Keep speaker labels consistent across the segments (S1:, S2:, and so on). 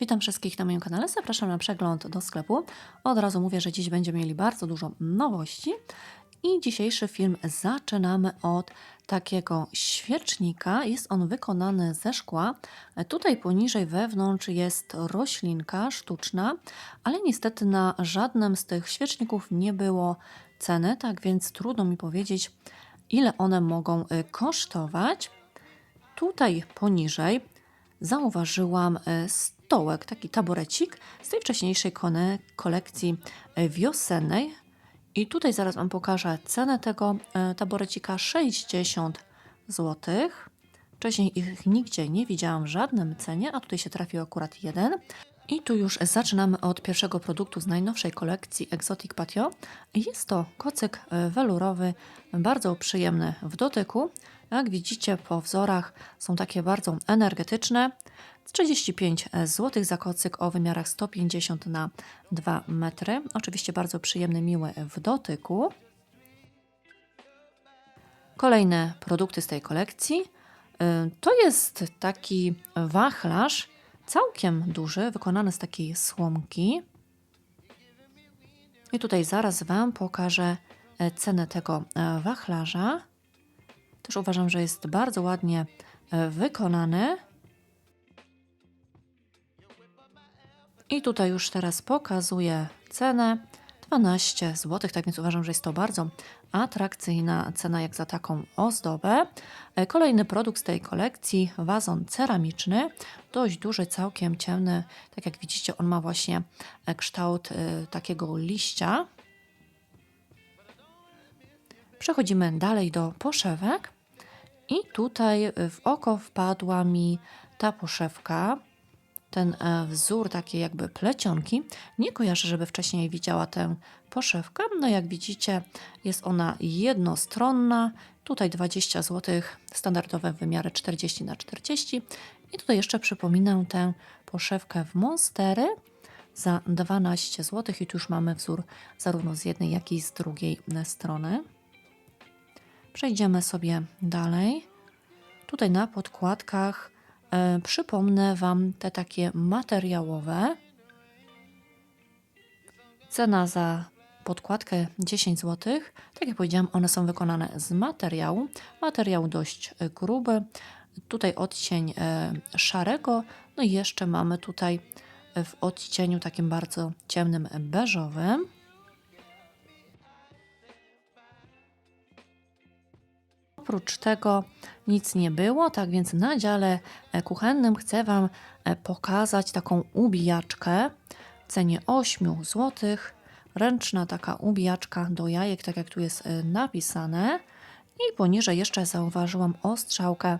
S1: Witam wszystkich na moim kanale. Zapraszam na przegląd do sklepu. Od razu mówię, że dziś będziemy mieli bardzo dużo nowości. I dzisiejszy film zaczynamy od takiego świecznika. Jest on wykonany ze szkła. Tutaj poniżej wewnątrz jest roślinka sztuczna, ale niestety na żadnym z tych świeczników nie było ceny, tak więc trudno mi powiedzieć, ile one mogą y, kosztować. Tutaj poniżej zauważyłam e, stołek, taki taborecik z tej wcześniejszej kolekcji e, wiosennej. I tutaj zaraz Wam pokażę cenę tego e, taborecika 60 zł. Wcześniej ich nigdzie nie widziałam w żadnym cenie, a tutaj się trafił akurat jeden. I tu już zaczynamy od pierwszego produktu z najnowszej kolekcji Exotic Patio. Jest to kocyk e, welurowy, bardzo przyjemny w dotyku. Jak widzicie po wzorach są takie bardzo energetyczne. 35 zł za kocyk o wymiarach 150 na 2 metry. Oczywiście bardzo przyjemny, miły w dotyku. Kolejne produkty z tej kolekcji. Y, To jest taki wachlarz, całkiem duży, wykonany z takiej słomki. I tutaj zaraz Wam pokażę e, cenę tego e, wachlarza. Też uważam, że jest bardzo ładnie e, wykonany. I tutaj już teraz pokazuję cenę 12 zł, tak więc uważam, że jest to bardzo atrakcyjna cena jak za taką ozdobę. E, Kolejny produkt z tej kolekcji, wazon ceramiczny, dość duży, całkiem ciemny. Tak jak widzicie, on ma właśnie e, kształt e, takiego liścia. Przechodzimy dalej do poszewek. I tutaj w oko wpadła mi ta poszewka, ten e, wzór takiej jakby plecionki. Nie kojarzę, żeby wcześniej widziała tę poszewkę. No jak widzicie, jest ona jednostronna. Tutaj 20 zł, standardowe wymiary 40 na 40. I tutaj jeszcze przypominam tę poszewkę w monstery za 12 zł. I tu już mamy wzór zarówno z jednej, jak i z drugiej strony. Przejdziemy sobie dalej. Tutaj na podkładkach e, przypomnę Wam te takie materiałowe. Cena za podkładkę 10 zł. Tak jak powiedziałam, one są wykonane z materiału. Materiał dość e, gruby. Tutaj odcień e, szarego. No i jeszcze mamy tutaj e, w odcieniu takim bardzo ciemnym beżowym. Oprócz tego nic nie było, tak więc na dziale e, kuchennym chcę Wam e, pokazać taką ubijaczkę w cenie 8 zł. Ręczna taka ubijaczka do jajek, tak jak tu jest e, napisane. I poniżej jeszcze zauważyłam ostrzałkę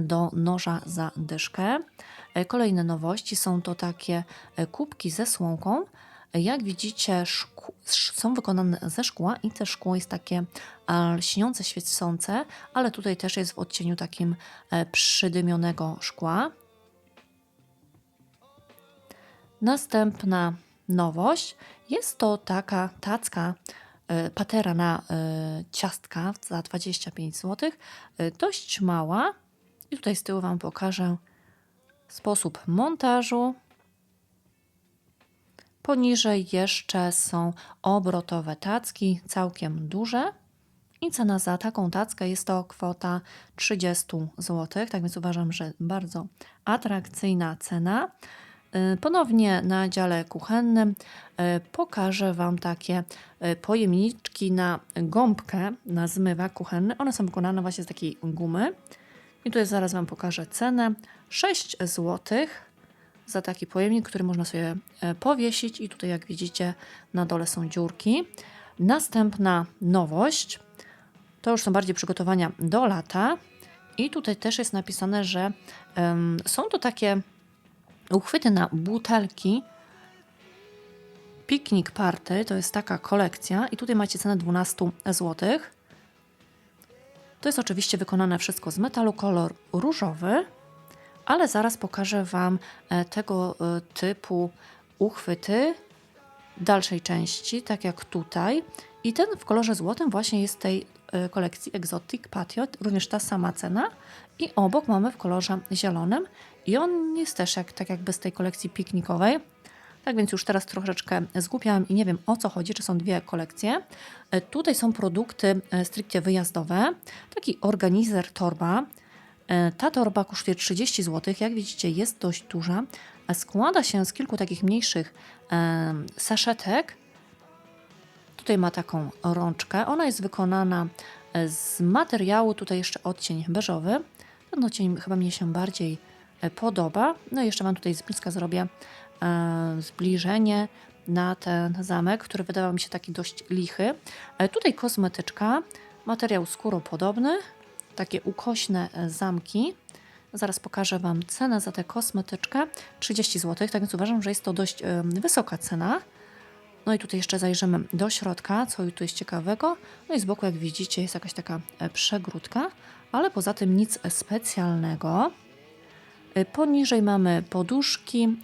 S1: do noża za dyszkę. Kolejne nowości są to takie kubki ze słomką. Jak widzicie, są wykonane ze szkła i te szkło jest takie lśniące, świecące, ale tutaj też jest w odcieniu takim e, przydymionego szkła. Następna nowość jest to taka tacka, e, patera na e, ciastka za 25 zł. Dość mała. I tutaj z tyłu Wam pokażę sposób montażu. Poniżej jeszcze są obrotowe tacki, całkiem duże. I cena za taką tackę jest to kwota 30 zł. Tak więc uważam, że bardzo atrakcyjna cena. Y, Ponownie na dziale kuchennym y, pokażę Wam takie y, pojemniczki na gąbkę, na zmywak kuchenny. One są wykonane właśnie z takiej gumy. I tutaj zaraz Wam pokażę cenę. 6 zł za taki pojemnik, który można sobie e, powiesić. I tutaj, jak widzicie, na dole są dziurki. Następna nowość to już są bardziej przygotowania do lata. I tutaj też jest napisane, że em, są to takie uchwyty na butelki. Piknik Party to jest taka kolekcja, i tutaj macie cenę 12 zł. To jest oczywiście wykonane wszystko z metalu, kolor różowy, ale zaraz pokażę Wam e, tego e, typu uchwyty dalszej części, tak jak tutaj. I ten w kolorze złotym właśnie jest tej e, kolekcji Exotic Patio, również ta sama cena. I obok mamy w kolorze zielonym. I on jest też jak, tak jakby z tej kolekcji piknikowej. Tak więc już teraz troszeczkę zgłupiałam i nie wiem o co chodzi, czy są dwie kolekcje. Tutaj są produkty stricte wyjazdowe. Taki organizer torba. E, Ta torba kosztuje 30 zł. Jak widzicie, jest dość duża. Składa się z kilku takich mniejszych e, saszetek. Tutaj ma taką rączkę. Ona jest wykonana e, z materiału, tutaj jeszcze odcień beżowy. Ten odcień chyba mnie się bardziej podoba. No i jeszcze Wam tutaj z bliska zrobię zbliżenie na ten zamek, który wydawał mi się taki dość lichy. Tutaj kosmetyczka, materiał skóropodobny, takie ukośne e, zamki. Zaraz pokażę Wam cenę za tę kosmetyczkę. 30 zł, tak więc uważam, że jest to dość e, wysoka cena. No i tutaj jeszcze zajrzymy do środka, co tu jest ciekawego. No i z boku, jak widzicie, jest jakaś taka e, przegródka, ale poza tym nic specjalnego. Poniżej mamy poduszki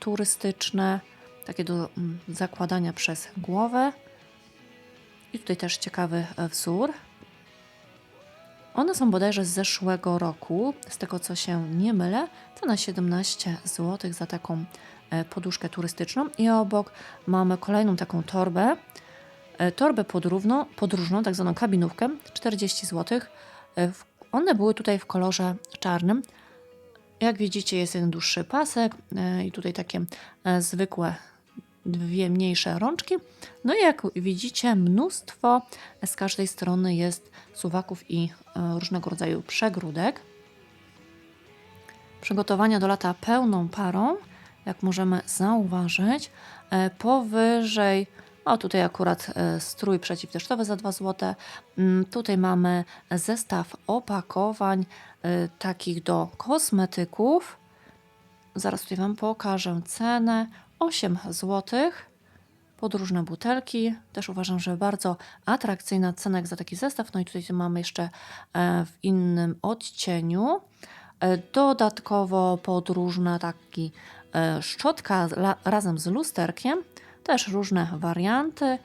S1: turystyczne, takie do mm, zakładania przez głowę. I tutaj też ciekawy wzór. One są bodajże z zeszłego roku, z tego co się nie mylę. Cena 17 zł za taką e, poduszkę turystyczną. I obok mamy kolejną taką torbę. E, Torbę podróżną, podróżną tak zwaną kabinówkę, 40 zł. E, One były tutaj w kolorze czarnym. Jak widzicie, jest jeden dłuższy pasek i tutaj takie zwykłe dwie mniejsze rączki. No i jak widzicie, mnóstwo z każdej strony jest suwaków i e, różnego rodzaju przegródek. Przygotowania do lata pełną parą, jak możemy zauważyć. E, Powyżej, o tutaj akurat e, strój przeciwdeszczowy za 2 zł. Mm, Tutaj mamy zestaw opakowań takich do kosmetyków. Zaraz tutaj Wam pokażę cenę. 8 zł. Podróżne butelki. Też uważam, że bardzo atrakcyjna cena jak za taki zestaw. No i tutaj mamy jeszcze e, w innym odcieniu. E, Dodatkowo podróżna taki e, szczotka razem z lusterkiem. Też różne warianty.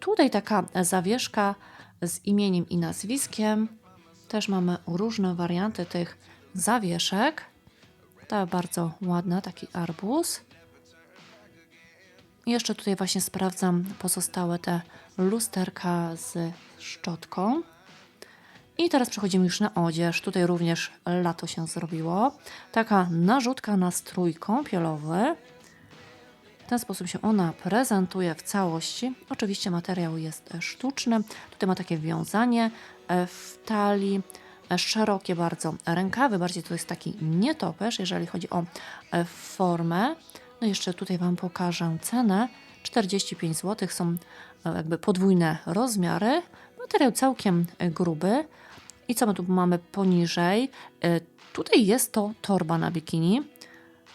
S1: Tutaj taka zawieszka z imieniem i nazwiskiem. Też mamy różne warianty tych zawieszek. Ta bardzo ładna, taki arbuz. Jeszcze tutaj właśnie sprawdzam pozostałe te lusterka z szczotką. I teraz przechodzimy już na odzież. Tutaj również lato się zrobiło. Taka narzutka na strój kąpielowy. W ten sposób się ona prezentuje w całości. Oczywiście materiał jest sztuczny. Tutaj ma takie wiązanie e, w talii. e, Szerokie bardzo rękawy, bardziej to jest taki nietoperz, jeżeli chodzi o e, formę. No jeszcze tutaj Wam pokażę cenę. 45 zł są e, jakby podwójne rozmiary. Materiał całkiem e, gruby. I co my tu mamy poniżej? E, Tutaj jest to torba na bikini.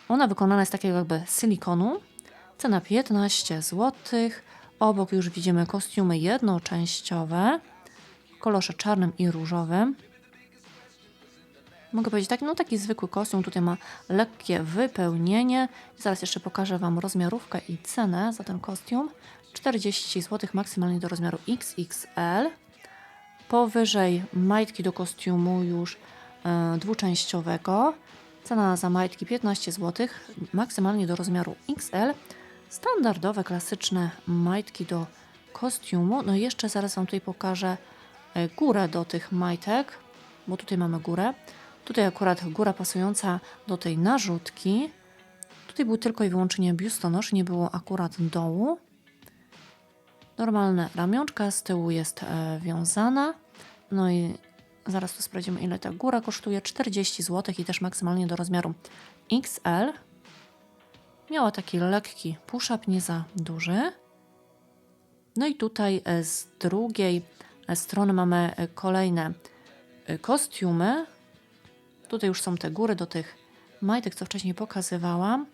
S1: Ona wykonana jest z takiego jakby silikonu. Cena 15 zł. Obok już widzimy kostiumy jednoczęściowe w kolorze czarnym i różowym. Mogę powiedzieć tak, no taki zwykły kostium, tutaj ma lekkie wypełnienie. Zaraz jeszcze pokażę Wam rozmiarówkę i cenę za ten kostium. 40 zł maksymalnie do rozmiaru XXL. Powyżej majtki do kostiumu już e, dwuczęściowego. Cena za majtki 15 zł, maksymalnie do rozmiaru XL. Standardowe, klasyczne majtki do kostiumu. No i jeszcze zaraz Wam tutaj pokażę e, górę do tych majtek, bo tutaj mamy górę. Tutaj akurat góra pasująca do tej narzutki. Tutaj był tylko i wyłącznie biustonosz, nie było akurat dołu. Normalne ramionczka, z tyłu jest e, wiązana. No i zaraz tu sprawdzimy, ile ta góra kosztuje. 40 zł i też maksymalnie do rozmiaru XL. Miała taki lekki push-up, nie za duży. No i tutaj e, z drugiej e, strony mamy kolejne kostiumy. Tutaj już są te góry do tych majtek, co wcześniej pokazywałam.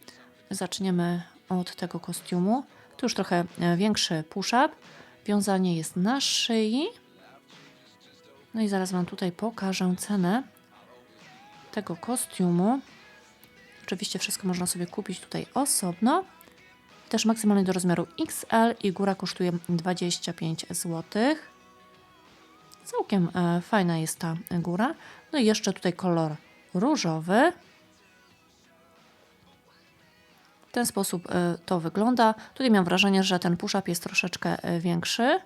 S1: Zaczniemy od tego kostiumu. Tu już trochę e, większy push-up. Wiązanie jest na szyi. No i zaraz Wam tutaj pokażę cenę tego kostiumu. Oczywiście wszystko można sobie kupić tutaj osobno. Też maksymalnie do rozmiaru XL i góra kosztuje 25 zł. Całkiem e, fajna jest ta góra. No i jeszcze tutaj kolor różowy. W ten sposób e, to wygląda. Tutaj mam wrażenie, że ten push-up jest troszeczkę e, większy.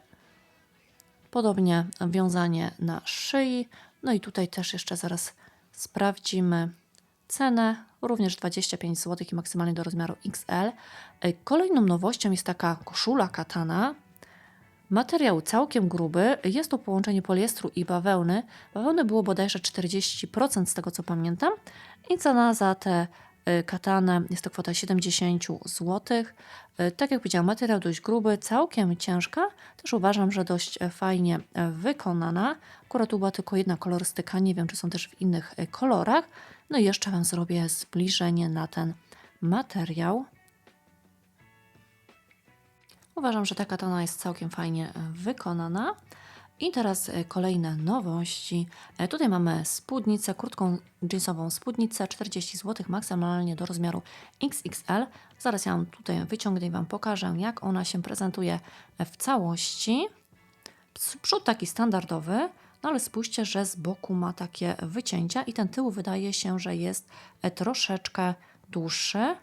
S1: Podobnie wiązanie na szyi. No i tutaj też jeszcze zaraz sprawdzimy cenę. Również 25 zł i maksymalnie do rozmiaru XL. Kolejną nowością jest taka koszula katana. Materiał całkiem gruby. Jest to połączenie poliestru i bawełny. Bawełny było bodajże 40% z tego co pamiętam. I cena za tę y, katanę jest to kwota 70 zł. Y, Tak jak powiedziałam, materiał dość gruby, całkiem ciężka. Też uważam, że dość e, fajnie e, wykonana. Akurat tu była tylko jedna kolorystyka, nie wiem czy są też w innych e, kolorach. No i jeszcze Wam zrobię zbliżenie na ten materiał. Uważam, że ta katana jest całkiem fajnie e, wykonana. I teraz e, kolejne nowości. E, Tutaj mamy spódnicę, krótką jeansową spódnicę, 40 zł, maksymalnie do rozmiaru XXL. Zaraz ja ją tutaj wyciągnę i Wam pokażę, jak ona się prezentuje w całości. Przód taki standardowy, no ale spójrzcie, że z boku ma takie wycięcia i ten tył wydaje się, że jest troszeczkę dłuższy.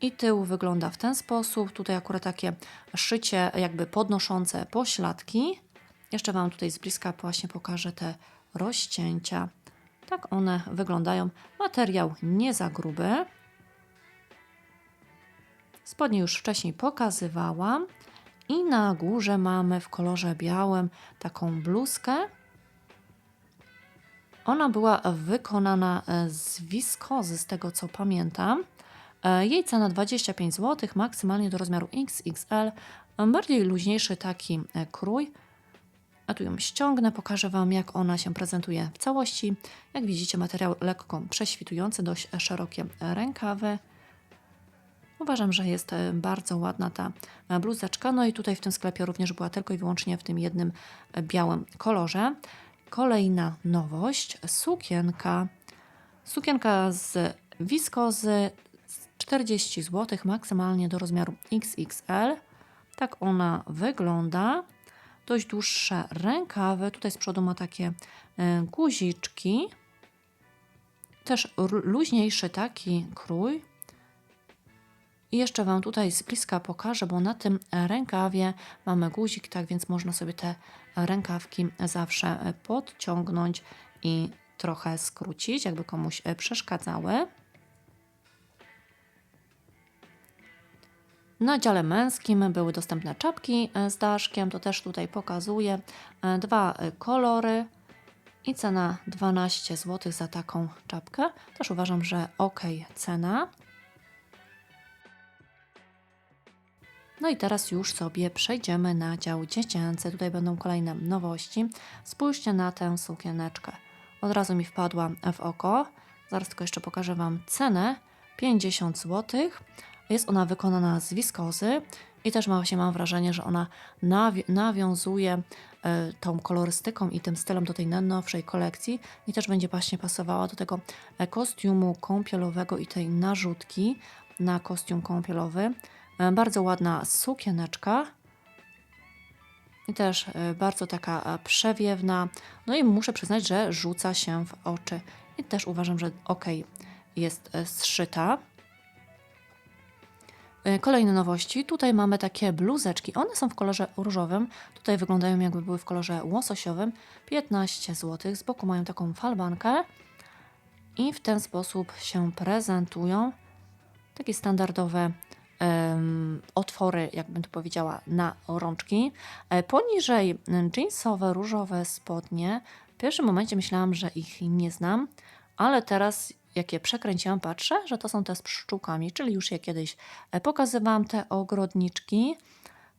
S1: I tył wygląda w ten sposób. Tutaj akurat takie szycie jakby podnoszące pośladki. Jeszcze Wam tutaj z bliska właśnie pokażę te rozcięcia. Tak one wyglądają. Materiał nie za gruby. Spodnie już wcześniej pokazywałam. I na górze mamy w kolorze białym taką bluzkę. Ona była wykonana e, z wiskozy, z tego co pamiętam. Jej cena 25 zł, maksymalnie do rozmiaru XXL. E, Bardziej luźniejszy taki e, krój. A tu ją ściągnę, pokażę Wam, jak ona się prezentuje w całości. Jak widzicie, materiał lekko prześwitujący, dość szerokie rękawy. Uważam, że jest e, bardzo ładna ta bluzeczka. No i tutaj w tym sklepie również była tylko i wyłącznie w tym jednym białym kolorze. Kolejna nowość, sukienka. Sukienka z wiskozy, 40 zł, maksymalnie do rozmiaru XXL. Tak ona wygląda. Dość dłuższe rękawy. Tutaj z przodu ma takie e, guziczki. Też luźniejszy taki krój. I jeszcze Wam tutaj z bliska pokażę, bo na tym rękawie mamy guzik, tak więc można sobie te rękawki zawsze podciągnąć i trochę skrócić, jakby komuś przeszkadzały. Na dziale męskim były dostępne czapki e, z daszkiem, to też tutaj pokazuję. E, Dwa e, kolory i cena 12 zł za taką czapkę. Też uważam, że ok cena. No i teraz już sobie przejdziemy na dział dziecięcy. Tutaj będą kolejne nowości. Spójrzcie na tę sukieneczkę. Od razu mi wpadła w oko. Zaraz tylko jeszcze pokażę Wam cenę. 50 zł. Jest ona wykonana z wiskozy i też ma, się mam wrażenie, że ona nawi- nawiązuje e, tą kolorystyką i tym stylem do tej najnowszej kolekcji i też będzie właśnie pasowała do tego e, kostiumu kąpielowego i tej narzutki na kostium kąpielowy. E, Bardzo ładna sukieneczka. I też bardzo taka przewiewna. No i muszę przyznać, że rzuca się w oczy. I też uważam, że ok jest zszyta. E, Kolejne nowości. Tutaj mamy takie bluzeczki. One są w kolorze różowym. Tutaj wyglądają jakby były w kolorze łososiowym. 15 zł. Z boku mają taką falbankę. I w ten sposób się prezentują. Takie standardowe em, otwory, jakbym to powiedziała, na rączki. E, Poniżej jeansowe, różowe spodnie. W pierwszym momencie myślałam, że ich nie znam, ale teraz jak je przekręciłam, patrzę, że to są te z pszczółkami, czyli już je kiedyś e, pokazywałam, te ogrodniczki.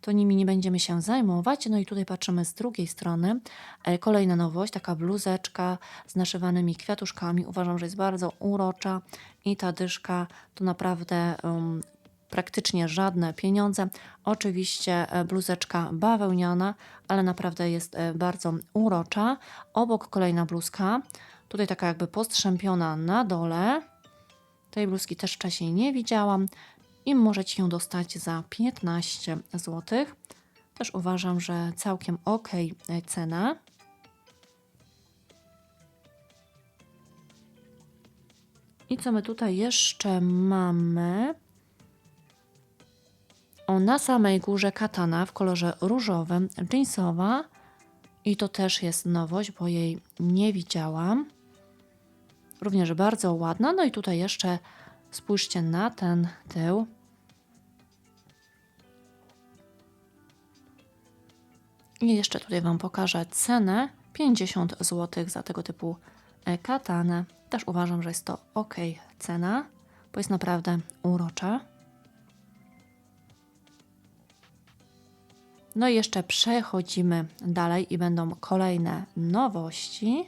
S1: To nimi nie będziemy się zajmować. No i tutaj patrzymy z drugiej strony. E, Kolejna nowość, taka bluzeczka z naszywanymi kwiatuszkami. Uważam, że jest bardzo urocza i ta dyszka to naprawdę um, praktycznie żadne pieniądze. Oczywiście e, bluzeczka bawełniana, ale naprawdę jest bardzo urocza. Obok kolejna bluzka, Tutaj taka jakby postrzępiona na dole. Tej bluzki też wcześniej nie widziałam i możecie ją dostać za 15 zł. Też uważam, że całkiem ok e, cena. I co my tutaj jeszcze mamy? O, na samej górze katana w kolorze różowym, jeansowa. I to też jest nowość, bo jej nie widziałam. Również bardzo ładna. No i tutaj jeszcze spójrzcie na ten tył. I jeszcze tutaj Wam pokażę cenę. 50 zł za tego typu e, katanę. Też uważam, że jest to ok cena, bo jest naprawdę urocza. No i jeszcze przechodzimy dalej i będą kolejne nowości.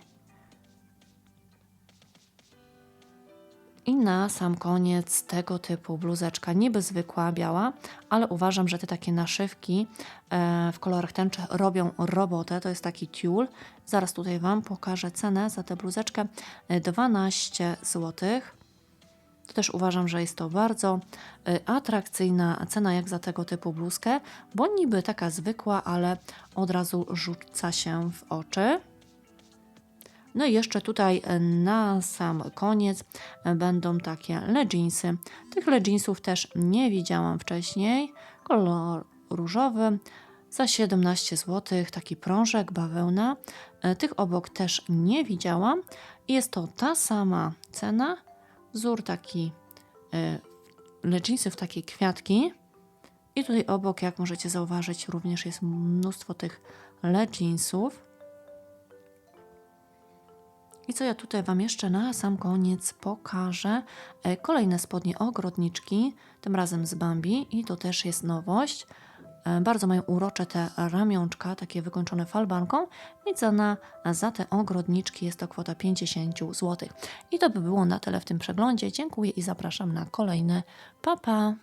S1: I na sam koniec tego typu bluzeczka, niby zwykła, biała, ale uważam, że te takie naszywki e, w kolorach tęczy robią robotę. To jest taki tiul. Zaraz tutaj Wam pokażę cenę za tę bluzeczkę. E, 12 zł. To też uważam, że jest to bardzo e, atrakcyjna cena jak za tego typu bluzkę, bo niby taka zwykła, ale od razu rzuca się w oczy. No i jeszcze tutaj e, na sam koniec e, będą takie leginsy. Tych leginsów też nie widziałam wcześniej. Kolor różowy za 17 zł, taki prążek, bawełna. E, Tych obok też nie widziałam. Jest to ta sama cena. Wzór taki leginsy w takie kwiatki. I tutaj obok, jak możecie zauważyć, również jest mnóstwo tych leginsów. I co ja tutaj Wam jeszcze na sam koniec pokażę? E, Kolejne spodnie ogrodniczki, tym razem z Bambi i to też jest nowość. E, Bardzo mają urocze te ramionczka, takie wykończone falbanką i cena za te ogrodniczki jest to kwota 50 zł. I to by było na tyle w tym przeglądzie. Dziękuję i zapraszam na kolejne. Pa, pa!